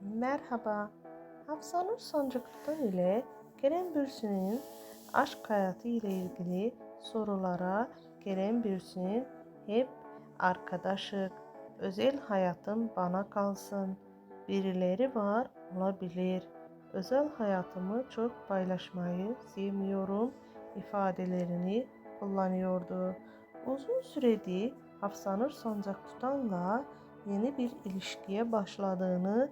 Merhaba. Hafsanur Sancaklı'dan ile Kerem Bürsin'in aşk hayatı ile ilgili sorulara Kerem Bürsin hep arkadaşık, özel hayatım bana kalsın. Birileri var olabilir. Özel hayatımı çok paylaşmayı sevmiyorum ifadelerini kullanıyordu. Uzun süredir Hafsanur Sancaktutan'la yeni bir ilişkiye başladığını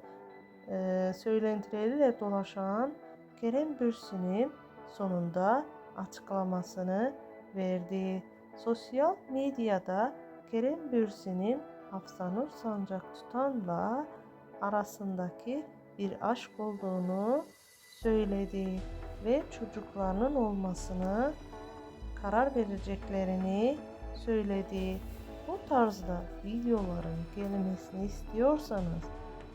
e, söylentileriyle dolaşan Kerem Bürsin'in sonunda açıklamasını verdi. Sosyal medyada Kerem Bürsin'in Hafsanur Sancaktutan'la arasındaki bir aşk olduğunu söyledi ve çocuklarının olmasını karar vereceklerini söyledi. Bu tarzda videoların gelmesini istiyorsanız